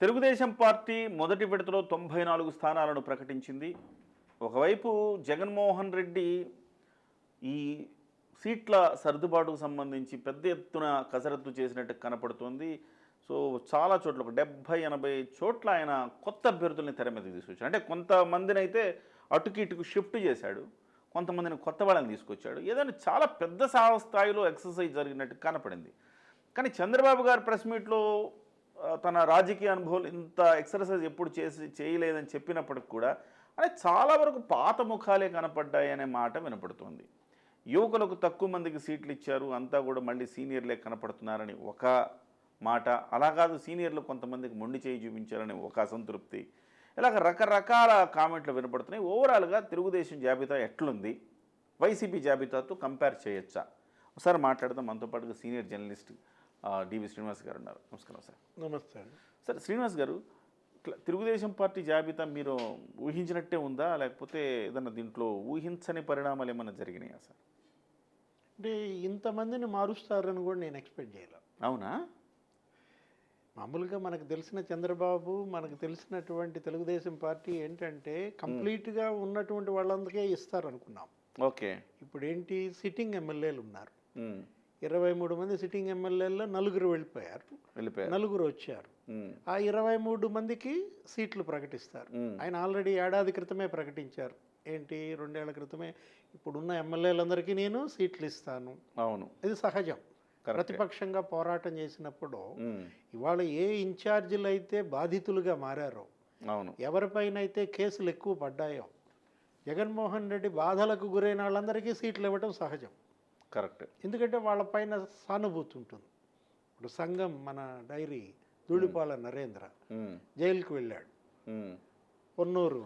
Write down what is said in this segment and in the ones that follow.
Telugu Desam party మొదటి విడతలో తొంభై నాలుగు స్థానాలను ప్రకటించింది. ఒకవైపు జగన్మోహన్ రెడ్డి ఈ సీట్ల సర్దుబాటుకు సంబంధించి పెద్ద ఎత్తున కసరత్తు చేసినట్టు కనపడుతోంది. సో చాలా చోట్ల ఒక డెబ్భై ఎనభై చోట్ల ఆయన కొత్త అభ్యర్థుల్ని తెర మీదకి తీసుకొచ్చాడు అంటే కొంతమందిని అయితే అటుకి ఇటుకు షిఫ్ట్ చేశాడు కొంతమందిని కొత్త వాళ్ళని తీసుకొచ్చాడు. ఏదైనా చాలా పెద్ద సా- స్థాయిలో ఎక్సర్సైజ్ జరిగినట్టు కనపడింది. కానీ చంద్రబాబు గారు ప్రెస్ మీట్లో తన రాజకీయ అనుభవాలు ఇంత ఎక్సర్సైజ్ ఎప్పుడు చేసి చేయలేదని చెప్పినప్పటికి కూడా అంటే చాలా వరకు పాత ముఖాలే కనపడ్డాయి అనే మాట వినపడుతుంది. యువకులకు తక్కువ మందికి సీట్లు ఇచ్చారు అంతా కూడా మళ్ళీ సీనియర్లే కనపడుతున్నారని ఒక మాట. అలా కాదు సీనియర్లు కొంతమందికి మొండి చేయి చూపించారని ఒక అసంతృప్తి. ఇలాగ రకరకాల కామెంట్లు వినపడుతున్నాయి. ఓవరాల్గా తెలుగుదేశం జాబితా ఎట్లుంది? వైసీపీ జాబితాతో కంపేర్ చేయొచ్చా? ఒకసారి మాట్లాడదాం. మనతో పాటుగా సీనియర్ జర్నలిస్ట్ డివి శ్రీనివాస్ గారు ఉన్నారు. నమస్కారం సార్. నమస్తే సార్ శ్రీనివాస్ గారు తెలుగుదేశం పార్టీ జాబితా మీరు ఊహించినట్టే ఉందా? లేకపోతే ఏదన్నా దీంట్లో ఊహించని పరిణామాలు ఏమైనా జరిగినాయా సార్? అంటే ఇంతమందిని మారుస్తారని కూడా నేను ఎక్స్పెక్ట్ చేయలే. అవునా? మామూలుగా మనకు తెలిసిన చంద్రబాబు మనకు తెలిసినటువంటి తెలుగుదేశం పార్టీ ఏంటంటే కంప్లీట్గా ఉన్నటువంటి వాళ్ళందరికీ ఇస్తారు అనుకున్నాం ఓకే. ఇప్పుడు ఏంటి సిట్టింగ్ ఎమ్మెల్యేలు ఉన్నారు. ఇరవై మూడు మంది సిట్టింగ్ ఎమ్మెల్యేల్లో నలుగురు వెళ్ళిపోయారు. వెళ్ళిపోయారు. నలుగురు వచ్చారు. ఆ ఇరవై మూడు మందికి సీట్లు ప్రకటిస్తారు. ఆయన ఆల్రెడీ ఏడాది క్రితమే ప్రకటించారు. ఏంటి? రెండేళ్ళ క్రితమే ఇప్పుడున్న ఎమ్మెల్యేలందరికీ నేను సీట్లు ఇస్తాను. అవును. ఇది సహజం. ప్రతిపక్షంగా పోరాటం చేసినప్పుడు ఇవాళ ఏ ఇన్ఛార్జీలు అయితే బాధితులుగా మారారో అవును. ఎవరిపైన అయితే కేసులు ఎక్కువ పడ్డాయో జగన్మోహన్ రెడ్డి బాధలకు గురైన వాళ్ళందరికీ సీట్లు ఇవ్వడం సహజం. కరెక్ట్. ఎందుకంటే వాళ్ళపైన సానుభూతి ఉంటుంది. ఇప్పుడు సంఘం మన డైరీ ధూళిపాల నరేంద్ర జైలుకి వెళ్ళాడు. పొన్నూరు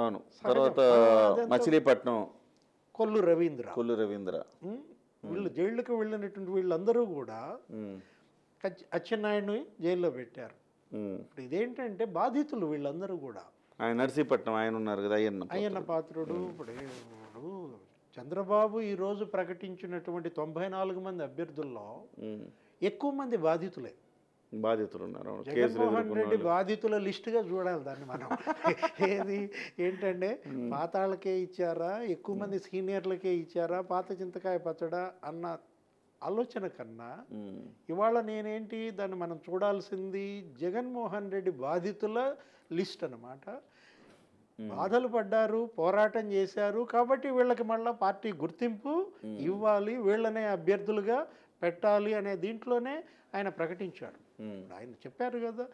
అవును. తర్వాత మచిలీపట్నం. కొల్లు రవీంద్ర. కొల్లు రవీంద్ర? వీళ్ళు జైళ్ళకి వెళ్ళినటువంటి వీళ్ళందరూ కూడా అచ్చెన్నాయుడిని జైల్లో పెట్టారు. ఇప్పుడు ఇదేంటంటే బాధితులు వీళ్ళందరూ కూడా. ఆయన నర్సీపట్నం ఆయన ఉన్నారు కదా అయ్యన్న అయ్యన్న పాత్రుడు. ఇప్పుడు చంద్రబాబు ఈరోజు ప్రకటించినటువంటి తొంభై నాలుగు మంది అభ్యర్థుల్లో ఎక్కువ మంది బాధితులే. బాధితులు ఉన్నారు జగన్మోహన్ రెడ్డి. బాధితుల లిస్టుగా చూడాలి దాన్ని మనం. ఏది ఏంటంటే పాతాళకే ఇచ్చారా ఎక్కువ మంది సీనియర్లకే ఇచ్చారా పాత చింతకాయ పచ్చడా అన్న ఆలోచన కన్నా ఇవాళ నేనేంటి దాన్ని మనం చూడాల్సింది జగన్మోహన్ రెడ్డి బాధితుల లిస్ట్ అన్నమాట. బాధలు పడ్డారు పోరాటం చేశారు కాబట్టి వీళ్ళకి మళ్ళీ పార్టీ గుర్తింపు ఇవ్వాలి వీళ్ళనే అభ్యర్థులుగా పెట్టాలి అనే దీంట్లోనే ఆయన ప్రకటించాడు. ఆయన చెప్పారు కదా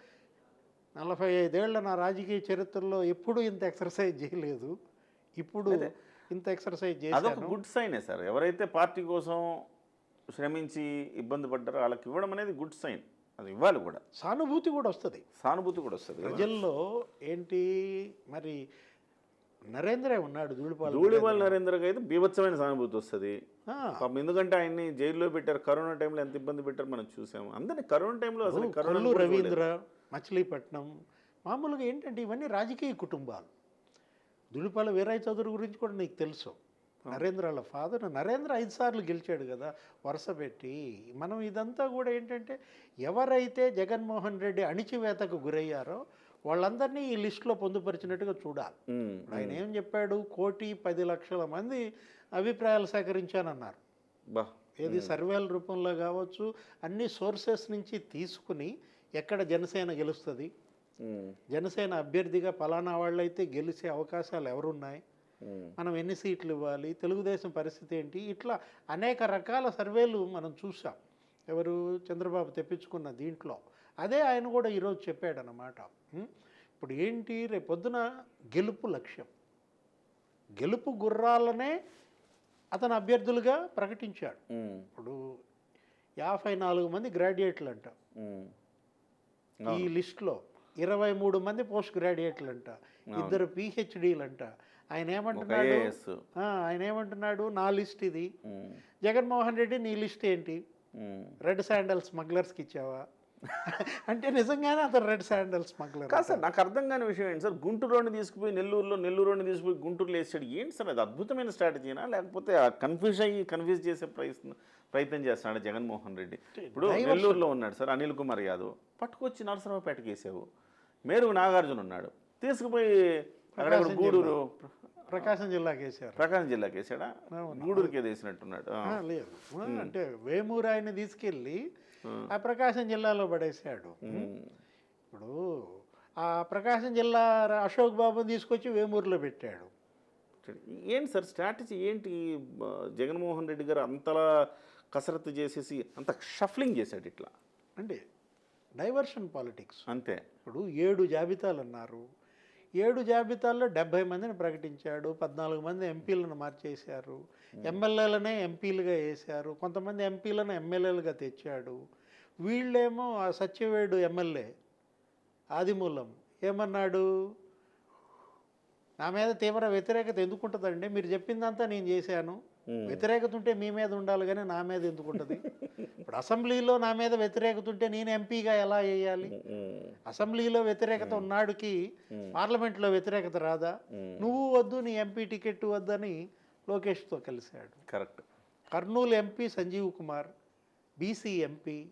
నలభై ఐదేళ్ళ నా రాజకీయ చరిత్రలో ఎప్పుడూ ఇంత ఎక్సర్సైజ్ చేయలేదు ఇప్పుడు ఇంత ఎక్సర్సైజ్ అదొక చేశాను. గుడ్ సైనే సార్. ఎవరైతే పార్టీ కోసం శ్రమించి ఇబ్బంది పడ్డారో వాళ్ళకి ఇవ్వడం అనేది గుడ్ సైన్. అది ఇవ్వాలి కూడా. సానుభూతి కూడా వస్తుంది. సానుభూతి కూడా వస్తుంది. ప్రజల్లో ఏంటి మరి నరేంద్రే ఉన్నాడు ధూళిపాల ధూళిపాల నరేంద్రకి అయితే బీభత్సమైన సానుభూతి వస్తుంది. పాపం ఎందుకంటే ఆయన్ని జైల్లో పెట్టారు కరోనా టైంలో ఎంత ఇబ్బంది పెట్టారు మనం చూసాము. అందరినీ కరోనా టైంలో అసలు కరోనా రవీంద్ర మచిలీపట్నం మామూలుగా ఏంటంటే ఇవన్నీ రాజకీయ కుటుంబాలు. దులిపాల వీరయ్య చౌదరి గురించి కూడా నీకు తెలుసు. నరేంద్ర వాళ్ళ ఫాదర్ నరేంద్ర ఐదు సార్లు గెలిచాడు కదా వరుస పెట్టి. మనం ఇదంతా కూడా ఏంటంటే ఎవరైతే జగన్మోహన్ రెడ్డి అణిచివేతకు గురయ్యారో వాళ్ళందరినీ ఈ లిస్టులో పొందుపరిచినట్టుగా చూడాలి. ఆయన ఏం చెప్పాడు? కోటి పది లక్షల మంది అభిప్రాయాలు సేకరించానన్నారు. బా. ఏది సర్వేల రూపంలో కావచ్చు అన్ని సోర్సెస్ నుంచి తీసుకుని ఎక్కడ జనసేన గెలుస్తుంది? జనసేన అభ్యర్థిగా పలానా వాళ్ళైతే గెలిచే అవకాశాలు ఎవరున్నాయి? మనం ఎన్ని సీట్లు ఇవ్వాలి తెలుగుదేశం పరిస్థితి ఏంటి? ఇట్లా అనేక రకాల సర్వేలు మనం చూసాం ఎవరు చంద్రబాబు తెప్పించుకున్న దీంట్లో. అదే ఆయన కూడా ఈరోజు చెప్పాడనమాట ఉం? ఇప్పుడు ఏంటి? రేపు పొద్దున గెలుపు లక్ష్యం. గెలుపు గుర్రాలనే అతను అభ్యర్థులుగా ప్రకటించాడు. ఇప్పుడు యాభై నాలుగు మంది గ్రాడ్యుయేట్లు అంట. ఈ లిస్ట్లో ఇరవై మూడు మంది పోస్ట్ గ్రాడ్యుయేట్లు అంట ఇద్దరు పిహెచ్డీలు అంట ఆయన ఏమంటున్నాడు ఆయన ఏమంటున్నాడు నా లిస్ట్ ఇది. జగన్మోహన్ రెడ్డి నీ లిస్ట్ ఏంటి? రెడ్ శాండల్ స్మగ్లర్స్కి ఇచ్చావా? అంటే నిజంగానే అతను రెడ్ శాండల్ స్మగ్లర్ కాదు సార్ నాకు అర్థం కాని విషయం ఏంటి సార్? గుంటూరుని తీసుకుపోయి నెల్లూరులో నెల్లూరుని తీసుకుపోయి గుంటూరులో వేసాడు. ఏంటి సార్ అది? అద్భుతమైన స్ట్రాటజీనా? లేకపోతే కన్ఫ్యూజ్ అయ్యి కన్ఫ్యూజ్ చేసే ప్రయత్నం ప్రయత్నం చేస్తున్నాడు జగన్మోహన్ రెడ్డి. ఇప్పుడు. నెల్లూరులో ఉన్నాడు సార్ అనిల్ కుమార్ యాదవ్. పట్టుకొచ్చి నరసరావుపేటకి వేసావు. మేరుగు నాగార్జున ఉన్నాడు. తీసుకుపోయి అక్కడ గూడూరు ప్రకాశం జిల్లాకి వేశారు. ప్రకాశం జిల్లాకి వేసాడా. గూడూరుకి వేసినట్టున్నాడు. లేదు. అంటే వేమూరు ఆయన తీసుకెళ్ళి ఆ. ప్రకాశం జిల్లాలో పడేశాడు. ఉమ్. ఇప్పుడు ఆ ప్రకాశం జిల్లా అశోక్ బాబుని తీసుకొచ్చి వేమూరులో పెట్టాడు. ఏంటి సార్ స్ట్రాటజీ? ఏంటి జగన్మోహన్ రెడ్డి గారు అంతలా కసరత్తు చేసేసి అంత షఫ్లింగ్ చేశాడు ఇట్లా? అంటే డైవర్షన్ పాలిటిక్స్. అంతే. ఇప్పుడు ఏడు జాబితాలు అన్నారు. ఏడు జాబితాల్లో డెబ్బై మందిని ప్రకటించాడు పద్నాలుగు మంది ఎంపీలను మార్చేశారు ఎమ్మెల్యేలనే ఎంపీలుగా వేశారు కొంతమంది ఎంపీలను ఎమ్మెల్యేలుగా తెచ్చాడు. వీళ్ళేమో ఆ సత్యవేడు ఎమ్మెల్యే ఆదిమూలం. ఏమన్నాడు? నా మీద తీవ్ర వ్యతిరేకత ఎందుకు ఉంటుందండి మీరు చెప్పిందంతా నేను చేశాను. వ్యతిరేకత ఉంటే మీ మీద ఉండాలి కానీ నా మీద ఎందుకు ఉంటుంది? ఇప్పుడు అసెంబ్లీలో నా మీద వ్యతిరేకత ఉంటే నేను ఎంపీగా ఎలా వేయాలి. అసెంబ్లీలో వ్యతిరేకత ఉన్నాడుకి పార్లమెంట్లో వ్యతిరేకత రాదా. నువ్వు వద్దు నీ ఎంపీ టికెట్ వద్దని లోకేష్తో కలిశాడు. Correct. Kurnool MP Sanjeev Kumar BC MP.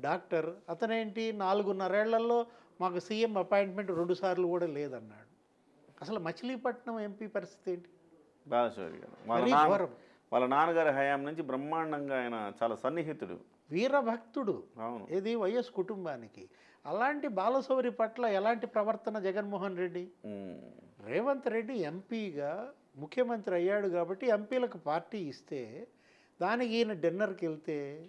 Doctor అతనేంటి? నాలుగున్నరేళ్ళలో మాకు సీఎం అపాయింట్మెంట్ రెండు సార్లు కూడా లేదన్నాడు. అసలు మచిలీపట్నం ఎంపీ పరిస్థితి ఏంటి? బాలశౌరి గారు వాళ్ళ నాన్న వాళ్ళ నాన్నగారి హయాం నుంచి బ్రహ్మాండంగా ఆయన చాలా సన్నిహితుడు. వీరభక్తుడు. అవును. ఇది వైఎస్ కుటుంబానికి. అలాంటి బాలశౌరి పట్ల ఎలాంటి ప్రవర్తన జగన్మోహన్ రెడ్డి. రేవంత్ రెడ్డి ఎంపీగా ముఖ్యమంత్రి అయ్యాడు కాబట్టి ఎంపీలకు పార్టీ ఇస్తే దానికి ఈయన డిన్నర్కి వెళ్తే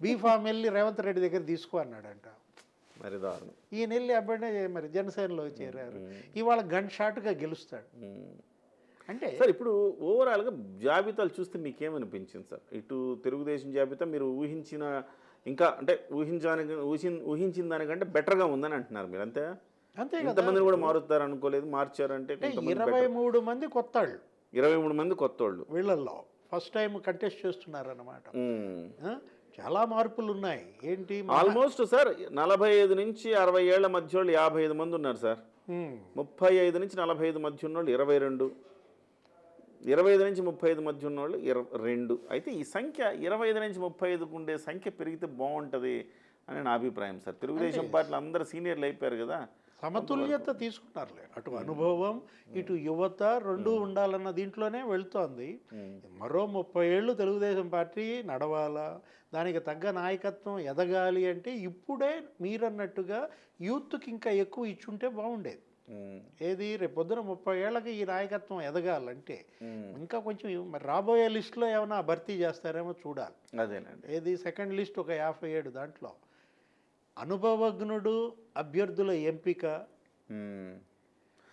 బీఫామ్ వెళ్ళి రేవంత్ రెడ్డి దగ్గర తీసుకో అన్నాడంట. మరి దారుణం. ఈయన వెళ్ళి అబ్బాయినే మరి జనసేనలో చేరారు. ఇవాళ గన్ షాట్గా గెలుస్తాడు. అంటే సార్ ఇప్పుడు ఓవరాల్గా జాబితాలు చూస్తే మీకేమనిపించింది సార్? ఇటు తెలుగుదేశం జాబితా మీరు ఊహించిన ఇంకా అంటే ఊహించడానికి ఊహించి ఊహించిన దానికంటే బెటర్గా ఉందని అంటున్నారు మీరు అంతే? అంతే ఇంతమందిని కూడా మారుతారు అనుకోలేదు మార్చారంటే ఇరవై మూడు మంది కొత్తాళ్ళు. ఇరవై మూడు మంది కొత్త వాళ్ళు వీళ్ళల్లో. ఫస్ట్ టైం కంటెస్ట్ చేస్తున్నారన్నమాట? చాలా మార్పులు ఉన్నాయి ఏంటి ఆల్మోస్ట్ సార్ నలభై ఐదు నుంచి అరవై ఏళ్ళ మధ్య వాళ్ళు యాభై ఐదు మంది ఉన్నారు సార్. ముప్పై ఐదు నుంచి నలభై ఐదు మధ్య ఉన్నోళ్ళు ఇరవై రెండు. ఇరవై ఐదు నుంచి ముప్పై ఐదు మధ్య ఉన్నోళ్ళు ఇరవై రెండు. అయితే ఈ సంఖ్య ఇరవై ఐదు నుంచి ముప్పై ఐదుకు ఉండే సంఖ్య పెరిగితే బాగుంటుంది అని నా అభిప్రాయం సార్. తెలుగుదేశం పార్టీలో అందరు సీనియర్లు అయిపోయారు కదా సమతుల్యత తీసుకున్నారులే. అటు అనుభవం ఇటు యువత రెండు ఉండాలన్న దీంట్లోనే వెళ్తోంది. మరో ముప్పై ఏళ్ళు తెలుగుదేశం పార్టీ నడవాలా దానికి తగ్గ నాయకత్వం ఎదగాలి అంటే ఇప్పుడే మీరన్నట్టుగా యూత్కి ఇంకా ఎక్కువ ఇచ్చుంటే బాగుండేది. ఏది? రేపు పొద్దున ముప్పై ఏళ్ళకి ఈ నాయకత్వం ఎదగాలంటే ఇంకా కొంచెం మరి రాబోయే లిస్టులో ఏమైనా భర్తీ చేస్తారేమో చూడాలి. అదేనండి. ఏది? సెకండ్ లిస్ట్ ఒక యాభై ఏడు దాంట్లో. అనుభవజ్ఞుడు అభ్యర్థుల ఎంపిక.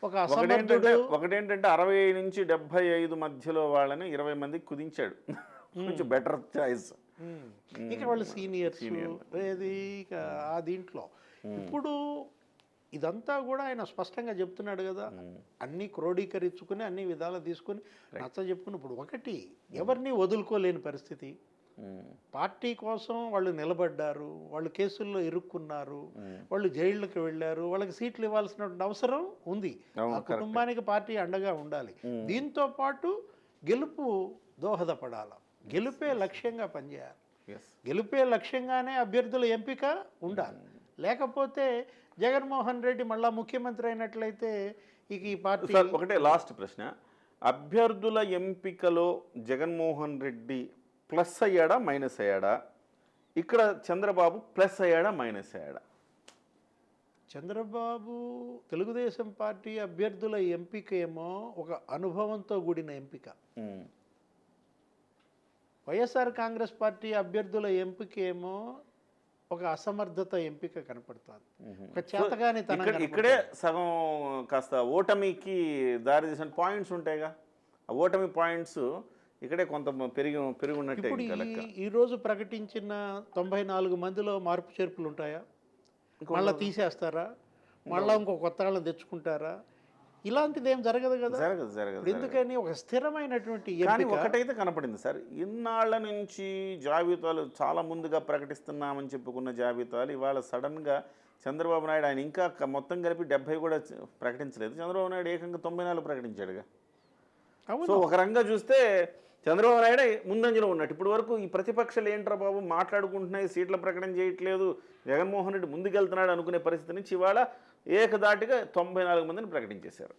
ఒక ఒకటేంటంటే ఒకటేంటంటే అరవై నుంచి డెబ్బై ఐదు మధ్యలో వాళ్ళని ఇరవై మందికి కుదించాడు. కొంచెం బెటర్ చాయిస్. ఇక వాళ్ళు సీనియర్స్ ఏది? ఇక ఆ దీంట్లో. ఇప్పుడు ఇదంతా కూడా ఆయన స్పష్టంగా చెప్తున్నాడు కదా. అన్ని క్రోడీకరించుకుని అన్ని విధాలు తీసుకుని నచ్చ చెప్పుకుని ఇప్పుడు ఒకటి ఎవరిని వదులుకోలేని పరిస్థితి. పార్టీ కోసం వాళ్ళు నిలబడ్డారు వాళ్ళు కేసుల్లో ఇరుక్కున్నారు వాళ్ళు జైళ్ళకి వెళ్ళారు వాళ్ళకి సీట్లు ఇవ్వాల్సినటువంటి అవసరం ఉంది. ఆ కుటుంబానికి పార్టీ అండగా ఉండాలి. దీంతో పాటు గెలుపు దోహదపడాలి. గెలుపే లక్ష్యంగా పనిచేయాలి. గెలుపే లక్ష్యంగానే అభ్యర్థుల ఎంపిక ఉండాలి. లేకపోతే జగన్మోహన్ రెడ్డి మళ్ళా ముఖ్యమంత్రి అయినట్లయితే ఇక ఈ పార్టీ ఒకటే లాస్ట్ ప్రశ్న. అభ్యర్థుల ఎంపికలో జగన్మోహన్ రెడ్డి ప్లస్ అయ్యాడా మైనస్ అయ్యాడా? ఇక్కడ చంద్రబాబు ప్లస్ అయ్యాడా మైనస్ అయ్యాడా? చంద్రబాబు తెలుగుదేశం పార్టీ అభ్యర్థుల ఎంపిక ఏమో ఒక అనుభవంతో కూడిన ఎంపిక. వైఎస్ఆర్ కాంగ్రెస్ పార్టీ అభ్యర్థుల ఎంపిక ఏమో ఒక అసమర్థత ఎంపిక కనపడుతుంది. ఒక చేతగాని తన ఇక్కడ సగం కాస్త ఓటమికి దారి తీసిన పాయింట్స్ ఉంటాయిగా. ఆ ఓటమి పాయింట్స్ ఇక్కడే కొంత పెరిగి పెరిగి ఉన్నట్టే ఈరోజు ప్రకటించిన తొంభై నాలుగు మందిలో మార్పు చేర్పులు ఉంటాయా? మళ్ళీ తీసేస్తారా? మళ్ళీ ఇంకో కొత్త వాళ్ళని తెచ్చుకుంటారా? ఇలాంటిది ఏం జరగదు కదా. జరగదు జరగదు ఎందుకని ఒక స్థిరమైనటువంటి కానీ ఒకటైతే కనపడింది సార్. ఇన్నాళ్ళ నుంచి జాబితాలు చాలా ముందుగా ప్రకటిస్తున్నామని చెప్పుకున్న జాబితాలు ఇవాళ సడన్గా చంద్రబాబు నాయుడు ఆయన ఇంకా మొత్తం కలిపి డెబ్బై కూడా ప్రకటించలేదు. చంద్రబాబు నాయుడు ఏకంగా తొంభై నాలుగు ప్రకటించాడుగా సో ఒక రంగా చూస్తే చంద్రబాబు నాయుడు ముందంజలో ఉన్నట్టు ఇప్పుడు వరకు ఈ ప్రతిపక్షాలు ఏంట్రా బాబు మాట్లాడుకుంటున్నాయి సీట్ల ప్రకటన చేయట్లేదు జగన్మోహన్ రెడ్డి ముందుకెళ్తున్నాడు అనుకునే పరిస్థితి నుంచి ఇవాళ ఏకదాటిగా తొంభై నాలుగు మందిని ప్రకటించేశారు.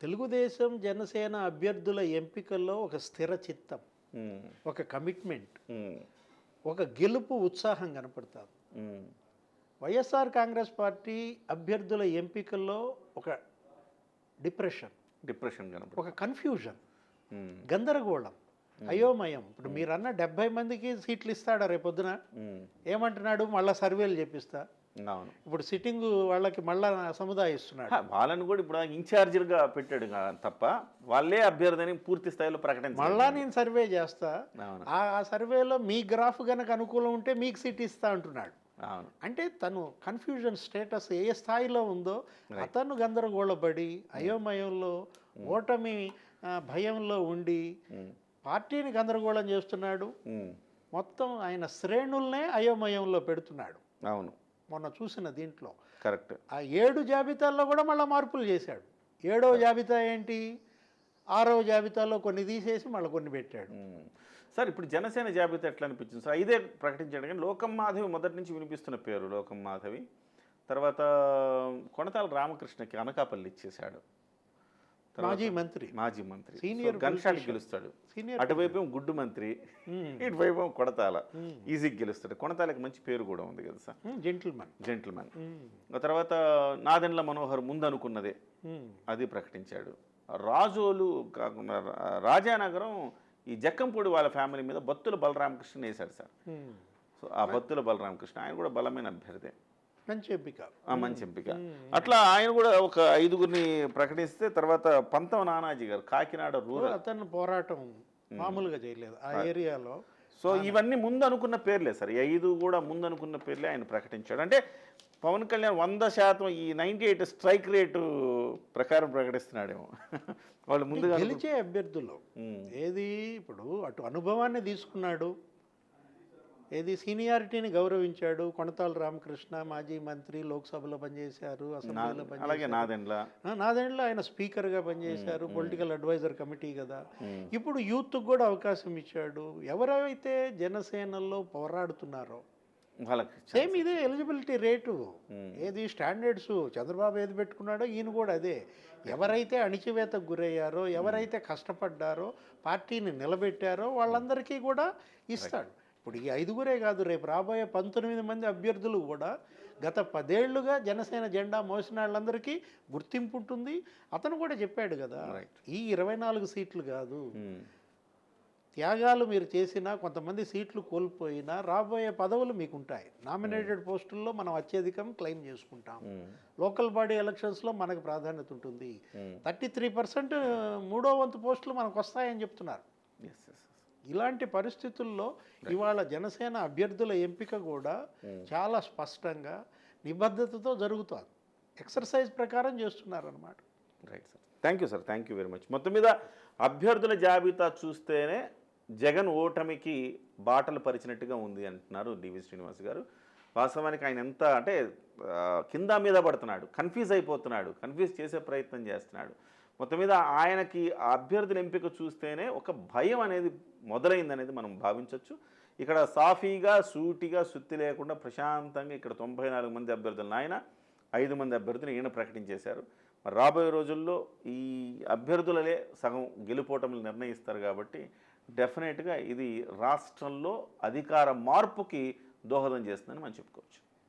తెలుగుదేశం జనసేన అభ్యర్థుల ఎంపికల్లో ఒక స్థిర చిత్తం ఒక కమిట్మెంట్ ఒక గెలుపు ఉత్సాహం కనపడుతుంది ఉమ్, వైఎస్ఆర్ కాంగ్రెస్ పార్టీ అభ్యర్థుల ఎంపికల్లో ఒక డిప్రెషన్ డిప్రెషన్ ఒక కన్ఫ్యూజన్ గందరగోళం అయోమయం. ఇప్పుడు మీరన్న డెబ్బై మందికి సీట్లు ఇస్తాడా రేపొద్దున? ఏమంటున్నాడు? మళ్ళా సర్వేలు చేపిస్తా. అవును. ఇప్పుడు సిట్టింగ్ వాళ్ళకి మళ్ళా సముదాయిస్తున్నాడు. వాళ్ళని కూడా ఇప్పుడు ఇన్ఛార్జీలుగా పెట్టాడు తప్ప వాళ్ళే అభ్యర్థిని పూర్తి స్థాయిలో ప్రకటించాలి మళ్ళా నేను సర్వే చేస్తా. అవును. ఆ సర్వేలో మీ గ్రాఫ్ గనక అనుకూలం ఉంటే మీకు సీట్ ఇస్తా అంటున్నాడు. అవును. అంటే తను కన్ఫ్యూజన్ స్టేటస్ ఏ స్థాయిలో ఉందో అతను గందరగోళపడి అయోమయంలో ఓటమి భయంలో ఉండి పార్టీని గందరగోళం చేస్తున్నాడు. మొత్తం ఆయన శ్రేణుల్నే అయోమయంలో పెడుతున్నాడు. అవును. మొన్న చూసిన దీంట్లో. కరెక్ట్. ఆ ఏడు జాబితాల్లో కూడా మళ్ళీ మార్పులు చేశాడు. ఏడవ జాబితా ఏంటి? ఆరవ జాబితాలో కొన్ని తీసేసి మళ్ళీ కొన్ని పెట్టాడు. సార్ ఇప్పుడు జనసేన జాబితా ఎట్లా అనిపించింది? సార్ ఇదే ప్రకటించాడు కానీ లోకం మాధవి మొదటి నుంచి వినిపిస్తున్న పేరు లోకం మాధవి. తర్వాత కొనతాల రామకృష్ణకి అనకాపల్లి ఇచ్చేశాడు. మాజీ మంత్రి. మాజీ మంత్రి. Gunshot politician. గెలుస్తాడు. సీనియర్ అటువైపు గుడ్డు మంత్రి ఇటువైపు ఏమో కొడతాల. మ్మ్. ఈజీగా గెలుస్తాడు. కొనతాలకి మంచి పేరు కూడా ఉంది కదా సార్. జెంటిల్మన్ జెంటిల్మెన్ ఆ తర్వాత నాదెండ్ల మనోహర్ ముందు అనుకున్నదే అది ప్రకటించాడు. రాజోలు కాకుండా రాజానగరం ఈ జక్కంపూడి వాళ్ళ ఫ్యామిలీ మీద బత్తుల బలరామకృష్ణ వేశాడు సార్. సో ఆ బత్తుల బలరామకృష్ణ ఆయన కూడా బలమైన అభ్యర్థి. మంచి ఎంపిక. ఆ మంచి ఎంపిక. అట్లా ఆయన కూడా ఒక ఐదుగురిని ప్రకటిస్తే తర్వాత పంతం నానాజీ గారు కాకినాడ రూరల్. అతను పోరాటం మామూలుగా చేయలేదు ఆ ఏరియాలో. సో ఇవన్నీ ముందు అనుకున్న పేర్లే సార్. ఈ ఐదు కూడా ముందు అనుకున్న పేర్లే ఆయన ప్రకటించాడు. అంటే పవన్ కళ్యాణ్ వంద శాతం ఈ నైంటీ ఎయిట్ స్ట్రైక్ రేటు ప్రకారం ప్రకటిస్తున్నాడేమో. వాళ్ళు ముందుగా గెలిచే అభ్యర్థులు ఏది ఇప్పుడు అటు అనుభవాన్ని తీసుకున్నాడు. ఏది సీనియారిటీని గౌరవించాడు. కొనతాల రామకృష్ణ మాజీ మంత్రి లోక్సభలో పనిచేశారు అసెంబ్లీలో అలాగే పనిచేశారు. నాదెండ్ల. ఆ, నాదేంట్లో ఆయన స్పీకర్గా పనిచేశారు పొలిటికల్ అడ్వైజర్ కమిటీ కదా. ఇప్పుడు యూత్కి కూడా అవకాశం ఇచ్చాడు. ఎవరైతే జనసేనలో పోరాడుతున్నారో సేమ్ ఇదే ఎలిజిబిలిటీ రేటు. ఏది స్టాండర్డ్స్? చంద్రబాబు ఏది పెట్టుకున్నాడో ఈయన కూడా అదే. ఎవరైతే అణిచివేతకు గురయ్యారో ఎవరైతే కష్టపడ్డారో పార్టీని నిలబెట్టారో వాళ్ళందరికీ కూడా ఇస్తాడు. ఇప్పుడు ఈ ఐదుగురే కాదు రేపు రాబోయే పంతొమ్మిది మంది అభ్యర్థులు కూడా గత పదేళ్ళుగా జనసేన జెండా మోసిన వాళ్ళందరికీ గుర్తింపు ఉంటుంది. అతను కూడా చెప్పాడు కదా. ఈ ఇరవై నాలుగు సీట్లు కాదు. ఉమ్, త్యాగాలు మీరు చేసినా కొంతమంది సీట్లు కోల్పోయినా రాబోయే పదవులు మీకు ఉంటాయి నామినేటెడ్ పోస్టుల్లో మనం అత్యధికం క్లెయిమ్ చేసుకుంటాం. ఉమ్, లోకల్ బాడీ ఎలక్షన్స్లో మనకు ప్రాధాన్యత ఉంటుంది. థర్టీ త్రీ పర్సెంట్ మూడో వంతు పోస్టులు మనకు వస్తాయని చెప్తున్నారు. ఇలాంటి పరిస్థితుల్లో ఇవాళ జనసేన అభ్యర్థుల ఎంపిక కూడా Hmm. చాలా స్పష్టంగా నిబద్ధతతో జరుగుతుంది. ఎక్సర్సైజ్ ప్రకారం చేస్తున్నారు అనమాట right sir thank you sir thank you very much మొత్తం మీద అభ్యర్థుల జాబితా చూస్తేనే జగన్ ఓటమికి బాటలు పరిచినట్టుగా ఉంది అంటున్నారు డివి శ్రీనివాస్ గారు. వాస్తవానికి ఆయన ఎంత అంటే కింద మీద పడుతున్నాడు కన్ఫ్యూజ్ అయిపోతున్నాడు కన్ఫ్యూజ్ చేసే ప్రయత్నం చేస్తున్నాడు. మొత్తం మీద ఆయనకి అభ్యర్థుల ఎంపిక చూస్తేనే ఒక భయం అనేది మొదలైందనేది మనం భావించవచ్చు ఇక్కడ సాఫీగా సూటిగా సుత్తి లేకుండా ప్రశాంతంగా ఇక్కడ తొంభై నాలుగు మంది అభ్యర్థులను ఆయన ఐదు మంది అభ్యర్థులు ఈయన ప్రకటించేశారు. మరి రాబోయే రోజుల్లో ఈ అభ్యర్థులలే సగం గెలుపోటములు నిర్ణయిస్తారు కాబట్టి డెఫినెట్గా ఇది రాష్ట్రంలో అధికార మార్పుకి దోహదం చేస్తుందని మనం చెప్పుకోవచ్చు.